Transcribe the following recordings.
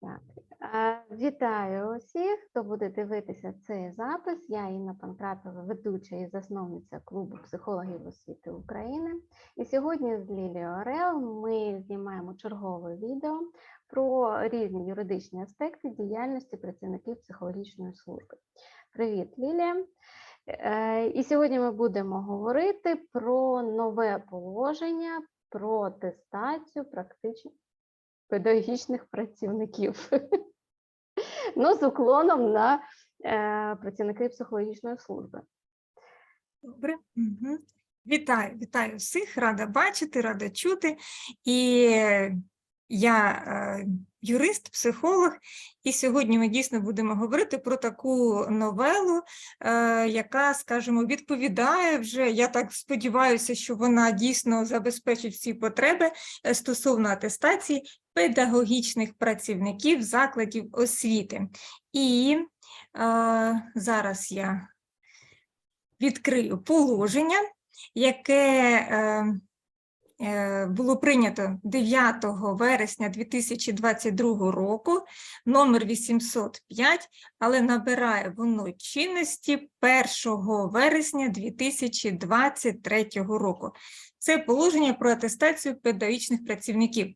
Так, вітаю усіх, хто буде дивитися цей запис. Я Інна Панкратова, ведуча і засновниця клубу психологів освіти України. І сьогодні з Лілією Орел ми знімаємо чергове відео про різні юридичні аспекти діяльності працівників психологічної служби. Привіт, Лілія! Е, І сьогодні ми будемо говорити про нове положення про атестацію практично педагогічних працівників. Ну, з уклоном на е, працівники психологічної служби. Добре. Угу. Вітаю, вітаю всіх, рада бачити, рада чути. І я е, юрист, психолог, і сьогодні ми дійсно будемо говорити про таку новелу, е, яка, скажімо, відповідає вже. Я так сподіваюся, що вона дійсно забезпечить всі потреби е, стосовно атестації педагогічних працівників закладів освіти. І е, зараз я відкрию положення, яке е, було прийнято 9 вересня 2022 року, номер 805, але набирає воно чинності 1 вересня 2023 року. Це положення про атестацію педагогічних працівників.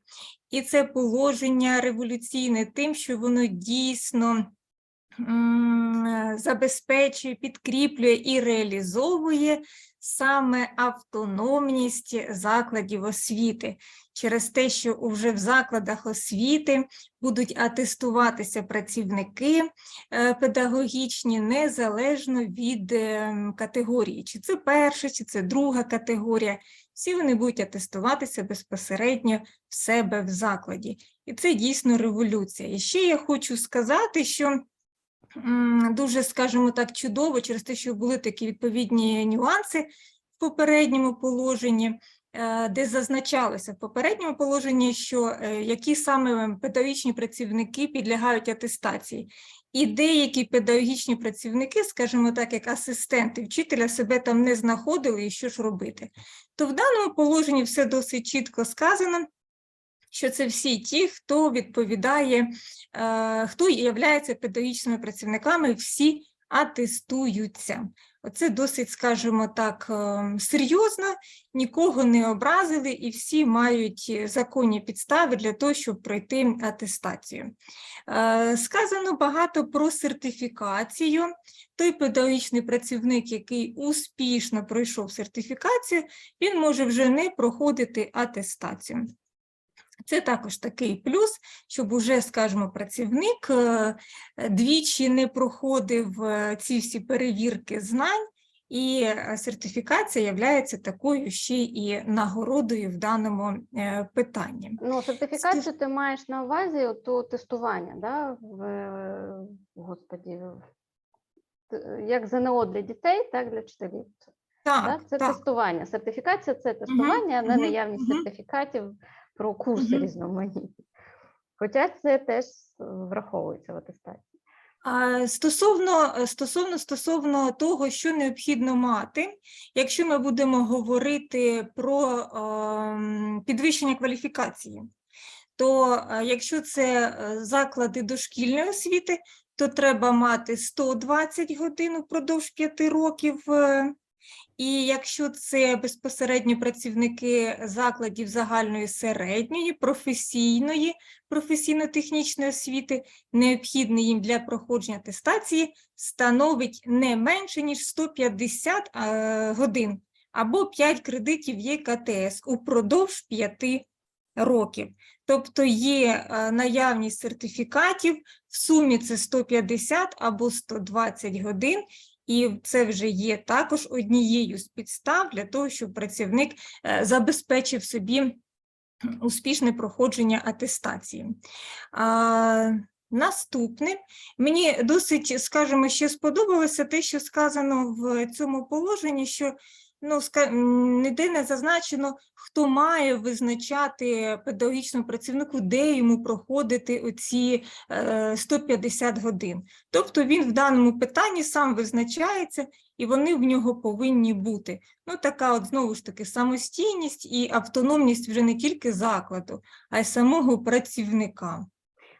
І це положення революційне тим, що воно дійсно забезпечує, підкріплює і реалізовує саме автономність закладів освіти через те, що вже в закладах освіти будуть атестуватися працівники е, педагогічні незалежно від е, категорії, чи це перша, чи це друга категорія. Всі вони будуть атестуватися безпосередньо в себе в закладі. І це дійсно революція. І ще я хочу сказати, що дуже, скажімо так, чудово через те, що були такі відповідні нюанси в попередньому положенні, е, де зазначалося в попередньому положенні, що е, які саме педагогічні працівники підлягають атестації. І деякі педагогічні працівники, скажімо так, як асистенти вчителя, себе там не знаходили і що ж робити. То в даному положенні все досить чітко сказано, що це всі ті, хто відповідає, е, хто є педагогічними працівниками, всі атестуються. Оце досить, скажімо так, е, серйозно, нікого не образили, і всі мають законні підстави для того, щоб пройти атестацію. Е, Сказано багато про сертифікацію. Той педагогічний працівник, який успішно пройшов сертифікацію, він може вже не проходити атестацію. Це також такий плюс, щоб уже, скажімо, працівник е, двічі не проходив е, ці всі перевірки знань, і е, сертифікація є такою ще і нагородою в даному е, питанні. Ну, сертифікацію ти маєш на увазі то тестування, да? в, е, господі, як ЗНО для дітей, так для вчителів. Так, Так? Це так. тестування. Сертифікація це тестування, а не мгм, наявність мгм. сертифікатів про курси Мгм. різноманітні. Хоча це теж е, враховується в атестації. А, Стосовно, е, стосовно, стосовно того, що необхідно мати, якщо ми будемо говорити про ем, підвищення кваліфікації, то е, якщо це е, заклади дошкільної освіти, то треба мати 120 годин упродовж 5 років. е, І якщо це безпосередньо працівники закладів загальної середньої, професійної, професійно-технічної освіти, необхідний їм для проходження атестації становить не менше, ніж 150 е, годин або 5 кредитів ЄКТС упродовж 5 років. Тобто є е, наявність сертифікатів, в сумі це 150 або 120 годин, і це вже є також однією з підстав для того, щоб працівник е, забезпечив собі успішне проходження атестації. Наступне, мені досить, скажімо, ще сподобалося те, що сказано в цьому положенні, що ну, ніде не зазначено, хто має визначати педагогічному працівнику, де йому проходити оці е, 150 годин. Тобто він в даному питанні сам визначається, і вони в нього повинні бути. Ну, така от знову ж таки самостійність і автономність вже не тільки закладу, а й самого працівника.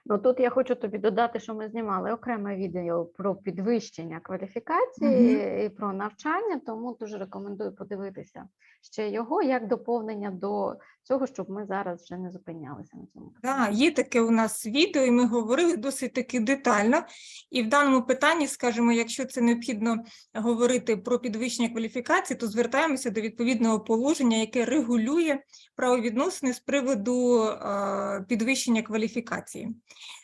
Ну тут я хочу тобі додати, що ми знімали окреме відео про підвищення кваліфікації і про навчання, тому дуже рекомендую подивитися ще його як доповнення до цього, щоб ми зараз вже не зупинялися на цьому. Да, є таке у нас відео, і ми говорили досить таки детально. І в даному питанні, скажімо, якщо це необхідно говорити про підвищення кваліфікації, то звертаємося до відповідного положення, яке регулює правовідносини з приводу е, підвищення кваліфікації.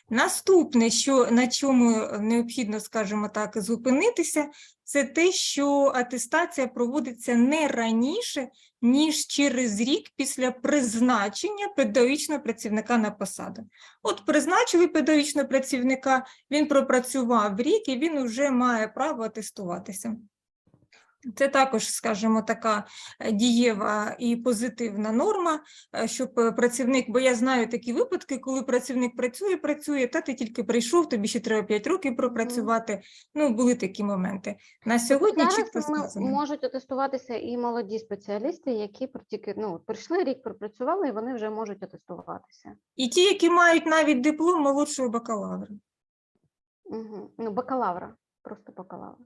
Наступне, що на чому необхідно, скажімо так, зупинитися, це те, що атестація проводиться не раніше, ніж через рік після призначення педагогічного працівника на посаду. От призначили педагогічного працівника, він пропрацював рік і він вже має право атестуватися. Це також, скажімо, така е, дієва і позитивна норма, е, щоб е, працівник, бо я знаю такі випадки, коли працівник працює, працює, та ти тільки прийшов, тобі ще треба 5 років пропрацювати. Ну, були такі моменти. На сьогодні Зараз ми- сказано. можуть атестуватися і молоді спеціалісти, які тільки ну, прийшли рік, пропрацювали, і вони вже можуть атестуватися. І ті, які мають навіть диплом молодшого бакалавра. Угу. Ну, бакалавра, просто бакалавра.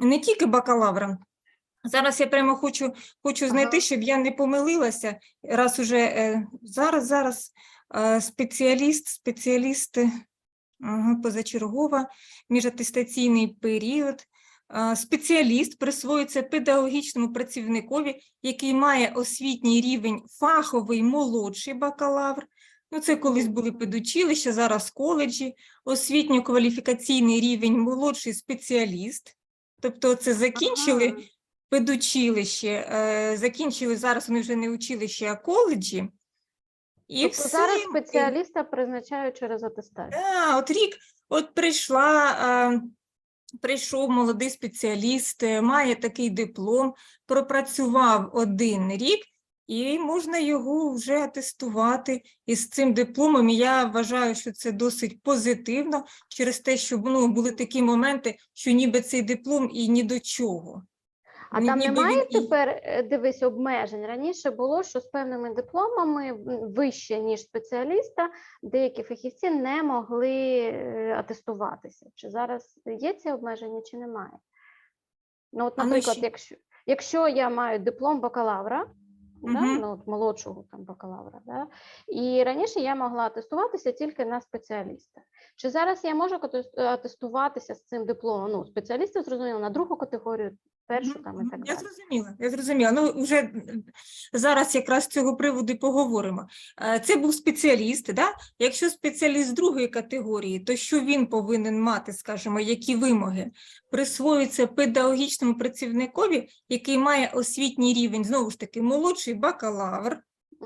Не тільки бакалавра. Зараз я прямо хочу, хочу знайти, Ага. щоб я не помилилася. Раз уже е, зараз, зараз е, спеціаліст, спеціаліст, е, позачергова, міжатестаційний період. Е, Спеціаліст присвоюється педагогічному працівникові, який має освітній рівень фаховий молодший бакалавр. Ну, це колись були педучилища, зараз коледжі, освітньо-кваліфікаційний рівень молодший спеціаліст. Тобто це закінчили Ага. педучилище, е, закінчили зараз вони вже не училище, а коледжі. І Тобто все. зараз спеціаліста призначають через атестацію. Да, от рік, от прийшла, е, прийшов молодий спеціаліст, е, має такий диплом, пропрацював один рік, і можна його вже атестувати із цим дипломом. І я вважаю, що це досить позитивно через те, що ну, були такі моменти, що ніби цей диплом і ні до чого. А Ні- там немає він тепер, е, дивись, обмежень. Раніше було, що з певними дипломами вище, ніж спеціаліста, деякі фахівці не могли е, атестуватися. Чи зараз є ці обмеження, чи немає? Ну, от, наприклад, ще- якщо, якщо я маю диплом бакалавра, да, ну, от молодшого там бакалавра, да, і раніше я могла атестуватися тільки на спеціаліста. Чи зараз я можу тестуватися атестуватися з цим дипломом? Ну, спеціаліста зрозуміло, на другу категорію, першу Мгм, там і мгм. так Я далі. зрозуміла, я зрозуміла. Ну, вже зараз якраз з цього приводу поговоримо. Е, Це був спеціаліст, да? Якщо спеціаліст другої категорії, то що він повинен мати, скажімо, які вимоги? Присвоюється педагогічному працівникові, який має освітній рівень, знову ж таки, молодший бакалавр,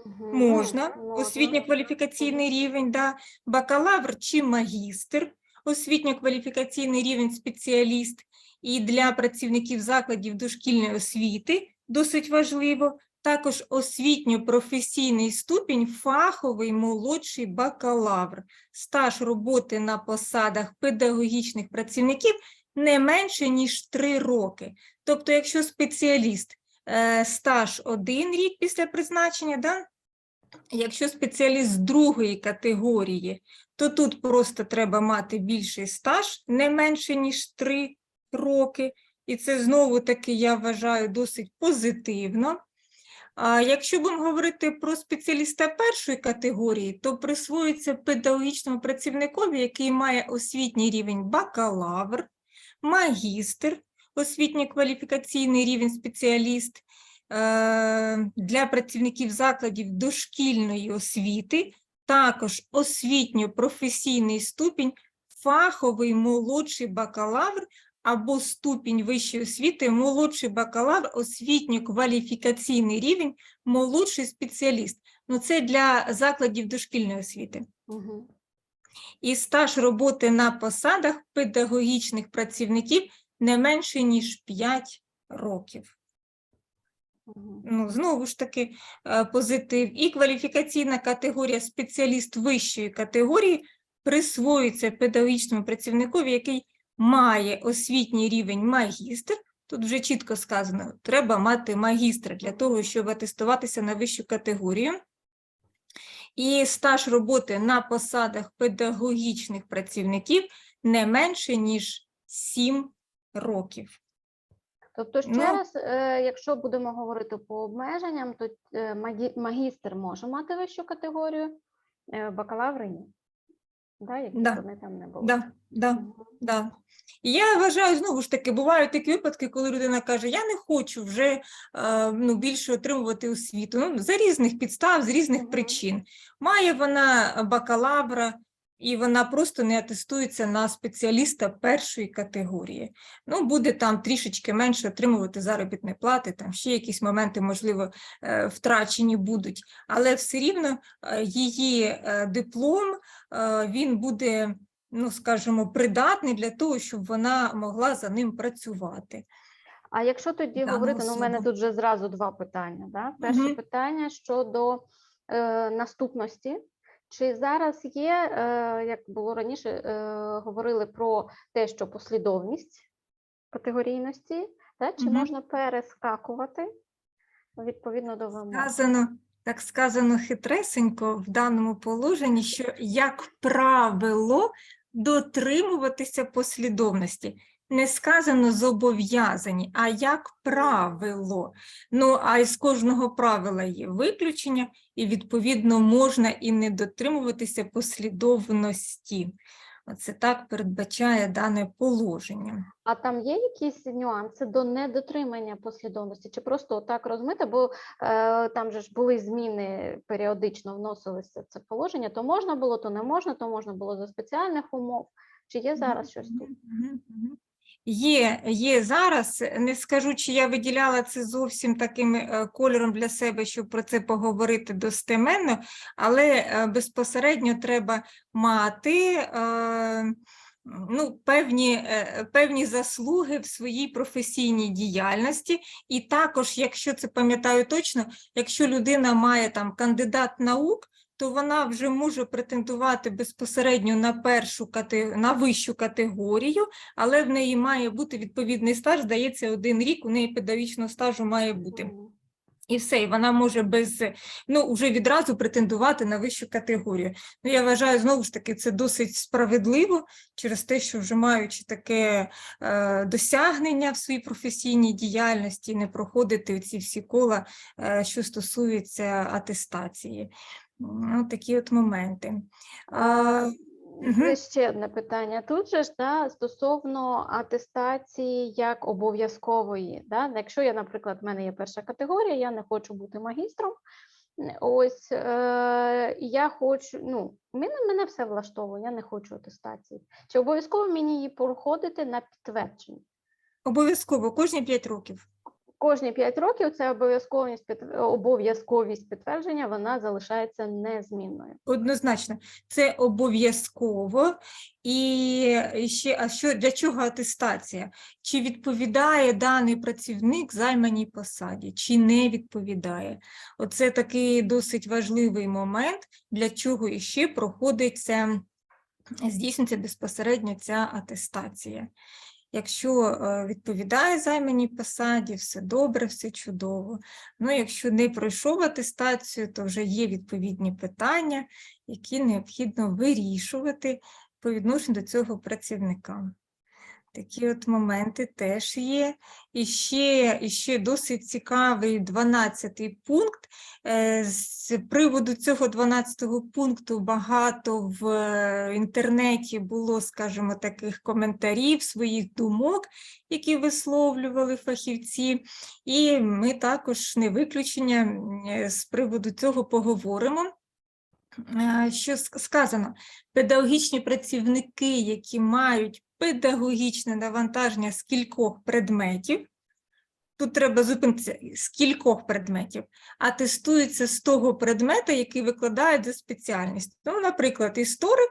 Мгм, Можна, можна. освітньо-кваліфікаційний рівень, да, бакалавр чи магістр, освітньо-кваліфікаційний рівень спеціаліст, і для працівників закладів дошкільної освіти досить важливо, також освітньо-професійний ступінь фаховий молодший бакалавр, стаж роботи на посадах педагогічних працівників не менше, ніж 3 роки. Тобто, якщо спеціаліст е, стаж один рік після призначення, да? Якщо спеціаліст з другої категорії, то тут просто треба мати більший стаж, не менше, ніж 3 роки. І це знову таки, я вважаю, досить позитивно. А якщо будемо говорити про спеціаліста першої категорії, то присвоюється педагогічному працівникові, який має освітній рівень бакалавр, магістр, освітньо-кваліфікаційний рівень спеціаліст, е, для працівників закладів дошкільної освіти, також освітньо-професійний ступінь, фаховий молодший бакалавр або ступінь вищої освіти, молодший бакалавр, освітньо-кваліфікаційний рівень, молодший спеціаліст. Ну, це для закладів дошкільної освіти. Мгм. І стаж роботи на посадах педагогічних працівників не менше, ніж 5 років. Ну, знову ж таки, е, позитив. І кваліфікаційна категорія спеціаліст вищої категорії присвоюється педагогічному працівникові, який має освітній рівень магістр. Тут вже чітко сказано, треба мати магістра для того, щоб атестуватися на вищу категорію. і стаж роботи на посадах педагогічних працівників не менше, ніж 7 років. Тобто, ще Ну. раз, е, якщо будемо говорити по обмеженням, то е, магістр може мати вищу категорію, е, бакалаври ні. Да, які Да. вони там не були. Да, да. Да. І я вважаю, знову ж таки, бувають такі випадки, коли людина каже, я не хочу вже е, ну, більше отримувати освіту. Ну, за різних підстав, з різних Мгм. причин. Має вона бакалавра, і вона просто не атестується на спеціаліста першої категорії. Ну, буде там трішечки менше отримувати заробітної плати, там ще якісь моменти, можливо, е, втрачені будуть, але все рівно е, її е, диплом він буде ну, скажімо, придатний для того, щоб вона могла за ним працювати. А якщо тоді Дану говорити, ну, у мене тут вже зразу два питання. Да? Перше Мгм. питання щодо е, наступності. Чи зараз є, е, як було раніше, е, говорили про те, що послідовність категорійності, да? чи Мгм. можна перескакувати відповідно до вимог? Сказано, так сказано хитресенько в даному положенні, що, як правило, дотримуватися послідовності. Не сказано зобов'язані, а як правило. Ну, а із кожного правила є виключення, і, відповідно, можна і не дотримуватися послідовності. Оце так передбачає дане положення. А там є якісь нюанси до недотримання послідовності, чи просто так розмите, бо е, там же ж були зміни, періодично вносилися це положення, то можна було, то не можна, то можна було за спеціальних умов. Чи є зараз щось тут? Є, є зараз. Не скажу, чи я виділяла це зовсім таким е, кольором для себе, щоб про це поговорити достеменно, але е, безпосередньо треба мати е, ну, певні, певні заслуги в своїй професійній діяльності. І також, якщо це пам'ятаю точно, якщо людина має там кандидат наук, то вона вже може претендувати безпосередньо на першу на вищу категорію, але в неї має бути відповідний стаж, здається, один рік у неї педагогічного стажу має бути. І все, і вона може без ну вже відразу претендувати на вищу категорію. Ну я вважаю, знову ж таки, це досить справедливо через те, що вже маючи таке е, досягнення в своїй професійній діяльності, не проходити ці всі кола, е, що стосується атестації. Ну, такі от моменти. А. Це ще одне питання. Тут же ж да, стосовно атестації як обов'язкової. Да? Якщо я, наприклад, в мене є перша категорія, я не хочу бути магістром. Ось е, я хочу, ну, мене, мене все влаштовує, я не хочу атестації. Чи обов'язково мені її проходити на підтвердження? Обов'язково кожні 5 років. Кожні 5 років це обов'язковість обов'язковість підтвердження, вона залишається незмінною. Однозначно, це обов'язково. І ще, а що для чого атестація? Чи відповідає даний працівник займаній посаді, чи не відповідає? Оце такий досить важливий момент, для чого іще проходиться, здійснюється безпосередньо ця атестація. Якщо е, відповідає займаній посаді, все добре, все чудово. Ну, якщо не пройшов атестацію, то вже є відповідні питання, які необхідно вирішувати по відношенню до цього працівника. Такі от моменти теж є. І ще, і ще досить цікавий 12 пункт. Е, З приводу цього 12 пункту багато в е, інтернеті було, скажімо, таких коментарів, своїх думок, які висловлювали фахівці. І ми також не виключення е, з приводу цього поговоримо. Що сказано, педагогічні працівники, які мають педагогічне навантаження з кількох предметів, тут треба зупинитися з кількох предметів, а тестуються з того предмета, який викладають за спеціальністю. Ну, наприклад, історик,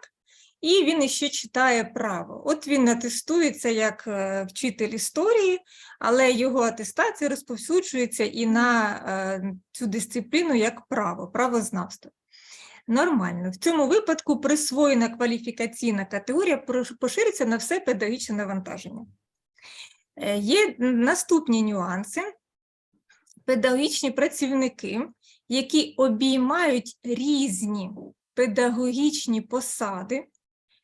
і він іще читає право. От він атестується як е, вчитель історії, але його атестація розповсюджується і на е, цю дисципліну як право, правознавство. Нормально. В цьому випадку присвоєна кваліфікаційна категорія пошириться на все педагогічне навантаження. Е, Є наступні нюанси. Педагогічні працівники, які обіймають різні педагогічні посади,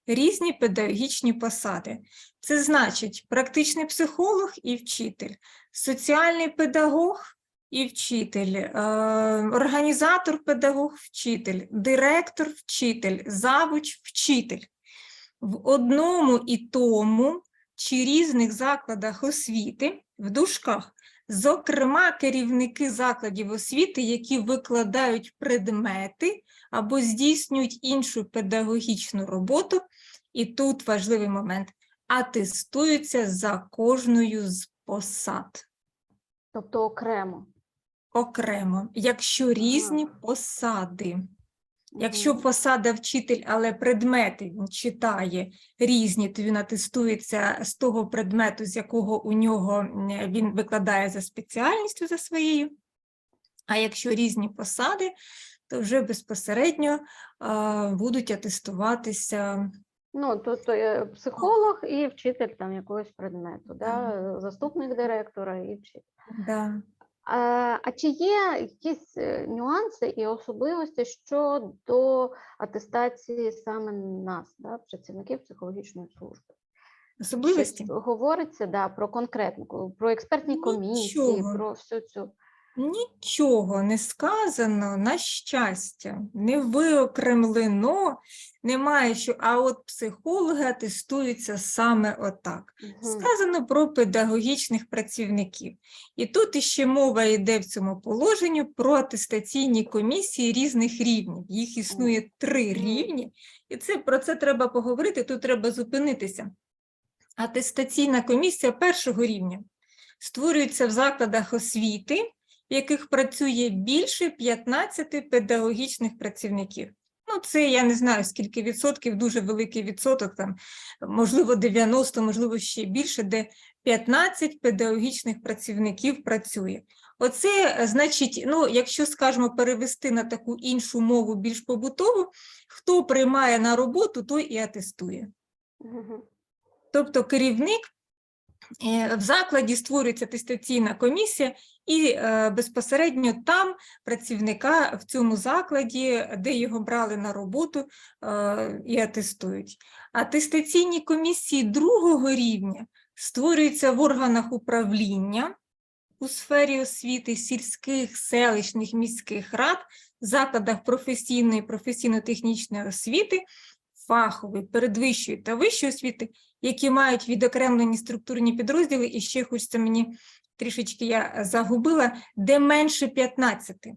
різні педагогічні посади. Це значить практичний психолог і вчитель, соціальний педагог і вчитель, е, організатор педагог, вчитель, директор, вчитель, завуч, вчитель. В одному і тому чи різних закладах освіти в дужках, зокрема керівники закладів освіти, які викладають предмети або здійснюють іншу педагогічну роботу, і тут важливий момент атестуються за кожною з посад Тобто окремо. Окремо, якщо різні посади. Якщо посада вчитель, але предмети він читає різні, то він атестується з того предмету, з якого у нього він викладає за спеціальністю за своєю. А якщо різні посади, то вже безпосередньо а, будуть атестуватися Ну, то, то психолог і вчитель там якогось предмету, да? Заступник директора і вчитель. да, А, а чи є якісь е, нюанси і особливості щодо атестації саме нас, да, працівників психологічної служби? особливості. Щось говориться да, про конкретну, про експертні комісії, Нічого. про всю цю. Нічого не сказано, на щастя, не виокремлено, немає що, а от психологи атестуються саме отак. Сказано про педагогічних працівників. І тут іще мова йде в цьому положенні про атестаційні комісії різних рівнів. Їх існує три рівні, і це, про це треба поговорити, тут треба зупинитися. Атестаційна комісія першого рівня створюється в закладах освіти, в яких працює більше 15 педагогічних працівників. Ну, це я не знаю, скільки відсотків, дуже великий відсоток, там, можливо, 90, можливо, ще більше, де 15 педагогічних працівників працює. Оце, е, значить, ну, якщо, скажімо, перевести на таку іншу мову, більш побутову, хто приймає на роботу, той і атестує. Тобто керівник е, в закладі створюється атестаційна комісія, і е, безпосередньо там працівника в цьому закладі, де його брали на роботу, е, і атестують. Атестаційні комісії другого рівня створюються в органах управління у сфері освіти сільських, селищних, міських рад, закладах професійної, професійно-технічної освіти, фахової, передвищої та вищої освіти, які мають відокремлені структурні підрозділи, і ще хочеться мені трішечки я загубила, де менше 15.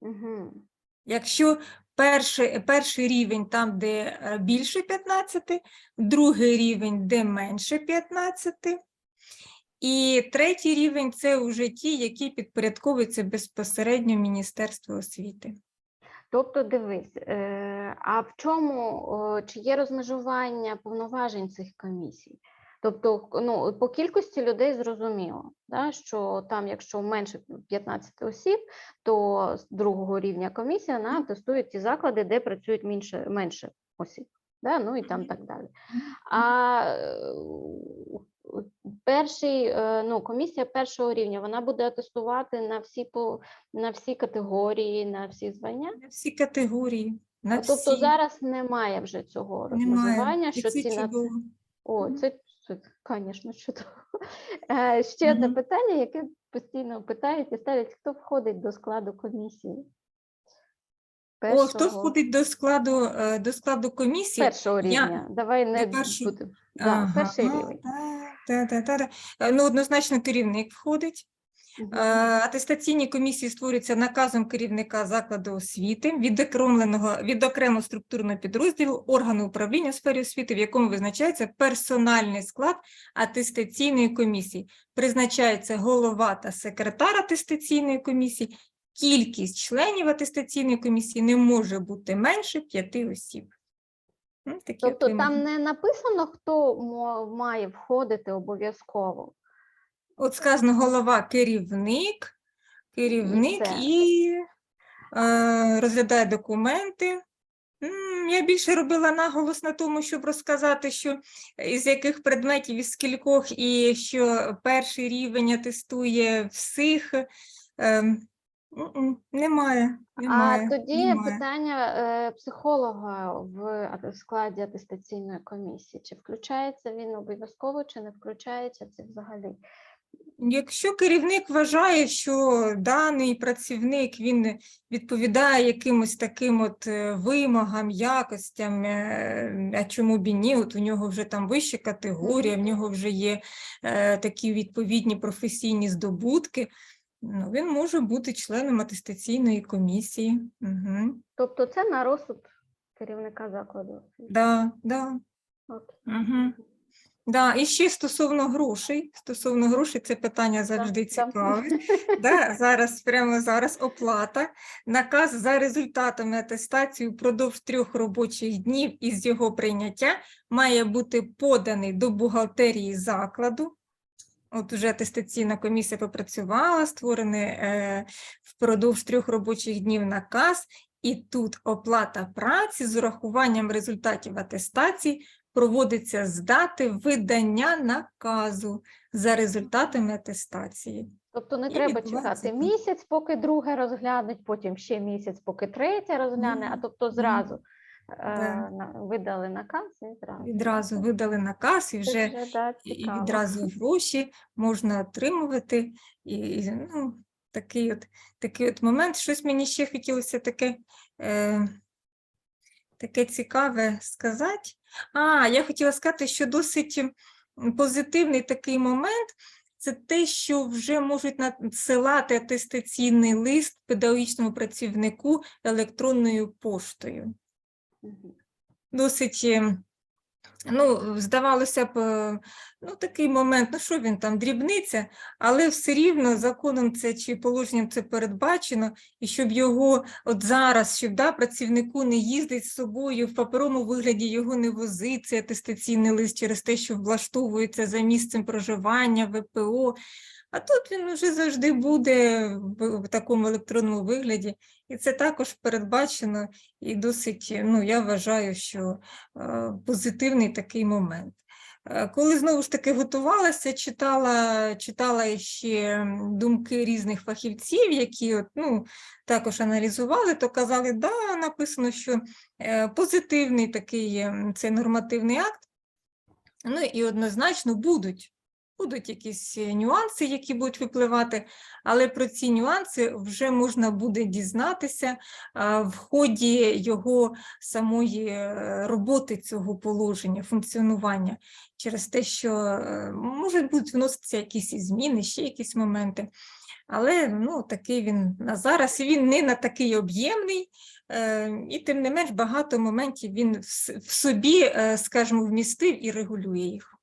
Мгм. Якщо перший, перший рівень там, де е, більше 15, другий рівень, де менше 15, і третій рівень це вже ті, які підпорядковуються безпосередньо Міністерству освіти. Тобто, дивись, е, а в чому чи є розмежування повноважень цих комісій? Тобто, ну, по кількості людей зрозуміло, да, що там, якщо менше 15 осіб, то з другого рівня комісія вона тестує ті заклади, де працюють менше, менше осіб. Да, ну і там так далі. А е, перший, е, ну, комісія першого рівня вона буде атестувати на всі по на всі категорії, на всі звання. На всі категорії, на Тобто всі. зараз немає вже цього Немає. розмежування, що ці на о, це звісно, чудово. Е, Ще одне питання, яке постійно питають і ставлять, хто входить до складу комісії? О, хто входить до складу, е, до складу комісії? першого Я- рівня? Давай не першого. будемо. Да, перший рівень. Та, та, та, та. Ну, однозначно керівник входить. Е, Атестаційні комісії створюються наказом керівника закладу освіти, відокремленого від окремого структурного підрозділу органу управління у сфері освіти, в якому визначається персональний склад атестаційної комісії. Призначається голова та секретар атестаційної комісії. Кількість членів атестаційної комісії не може бути менше п'яти осіб. Такі Тобто там не написано, хто має входити обов'язково. От сказано голова керівник, керівник все. і е, розглядає документи. М, Я більше робила наголос на тому, щоб розказати, що із яких предметів, із скількох, і що перший рівень атестує всіх. М-м, Немає, немає, А тоді немає. питання е, психолога в ат- в складі атестаційної комісії. Чи включається він обов'язково, чи не включається це взагалі? Якщо керівник вважає, що даний працівник він відповідає якимось таким от е, вимогам, якостям, е, а чому б і ні, от у нього вже там вища категорія, в нього вже є е, такі відповідні професійні здобутки, ну, він може бути членом атестаційної комісії. Угу. Тобто це на розсуд керівника закладу. освіти. Да, да. Окей. Да, і ще стосовно грошей. Стосовно грошей, це питання завжди да. цікаве. Да, зараз, прямо зараз оплата. Наказ за результатами атестації впродовж трьох робочих днів із його прийняття має бути поданий до бухгалтерії закладу. От уже атестаційна комісія попрацювала, створений е, впродовж трьох робочих днів наказ, і тут оплата праці з урахуванням результатів атестації проводиться з дати видання наказу за результатами атестації. Тобто не І треба чекати місяць, поки друге розглянуть, потім ще місяць, поки третє розгляне, а тобто зразу е, Да. на- видали наказ і зразу. Відразу видали наказ і вже вже, да, і- відразу гроші можна отримувати. І, і, ну, такий, от, такий от момент. Щось мені ще хотілося таке, е, таке цікаве сказати. А, я хотіла сказати, що досить позитивний такий момент. Це те, що вже можуть надсилати атестаційний лист педагогічному працівнику електронною поштою досить, ну, здавалося б, е, ну, такий момент, ну що він там, дрібниця, але все рівно законом це чи положенням це передбачено, і щоб його от зараз, щоб да, працівнику не їздить з собою в паперовому вигляді, його не возити, цей атестаційний лист через те, що влаштовується за місцем проживання, ВПО. А тут він вже завжди буде в такому електронному вигляді, і це також передбачено і досить, ну, я вважаю, що е, позитивний такий момент. Е, Коли знову ж таки готувалася, читала, читала ще думки різних фахівців, які от, ну, також аналізували, то казали, да, написано, що е, позитивний такий цей нормативний акт, ну і однозначно будуть. Будуть якісь е, нюанси, які будуть випливати, але про ці нюанси вже можна буде дізнатися в ході його самої е, роботи цього положення, функціонування, через те, що е, можуть бути вноситися якісь зміни, ще якісь моменти. Але ну, такий він на зараз, він не на такий об'ємний, і тим не менш багато моментів він в, собі, скажімо, вмістив і регулює їх.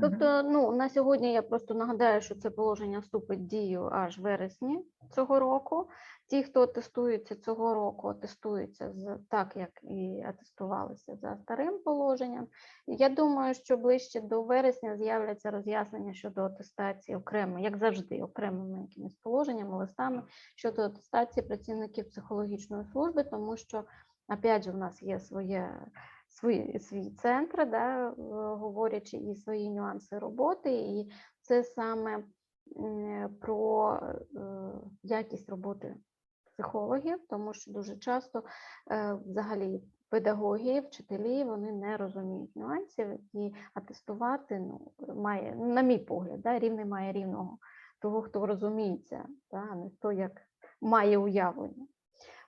Тобто, ну на сьогодні я просто нагадаю, що це положення вступить в дію аж вересні цього року. Ті, хто тестується цього року, тестуються з так, як і атестувалися за старим положенням. Я думаю, що ближче до вересня з'являться роз'яснення щодо атестації окремо, як завжди, окремими якимись положеннями, листами щодо атестації працівників психологічної служби, тому що, опять же, в нас є своє свої, свій центр, да, е, говорячи і свої нюанси роботи, і це саме про е, якість роботи психологів, тому що дуже часто е, взагалі педагоги, вчителі вони не розуміють нюансів і атестувати ну, має, на мій погляд, да, рівний має рівного того, хто розуміється, да, не той, як має уявлення.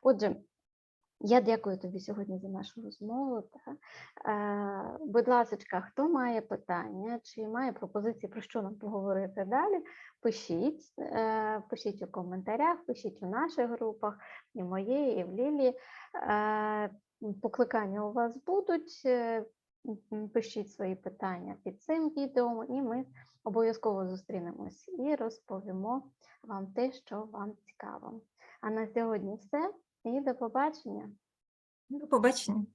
Отже, я дякую тобі сьогодні за нашу розмову. Та. Е, будь ласка, хто має питання чи має пропозиції, про що нам поговорити далі, пишіть, е, пишіть у коментарях, пишіть у наших групах, і в моєї, і в Лілі. Е, покликання у вас будуть. е, Пишіть свої питання під цим відео, і ми обов'язково зустрінемось і розповімо вам те, що вам цікаво. А на сьогодні все. І до побачення. До побачення.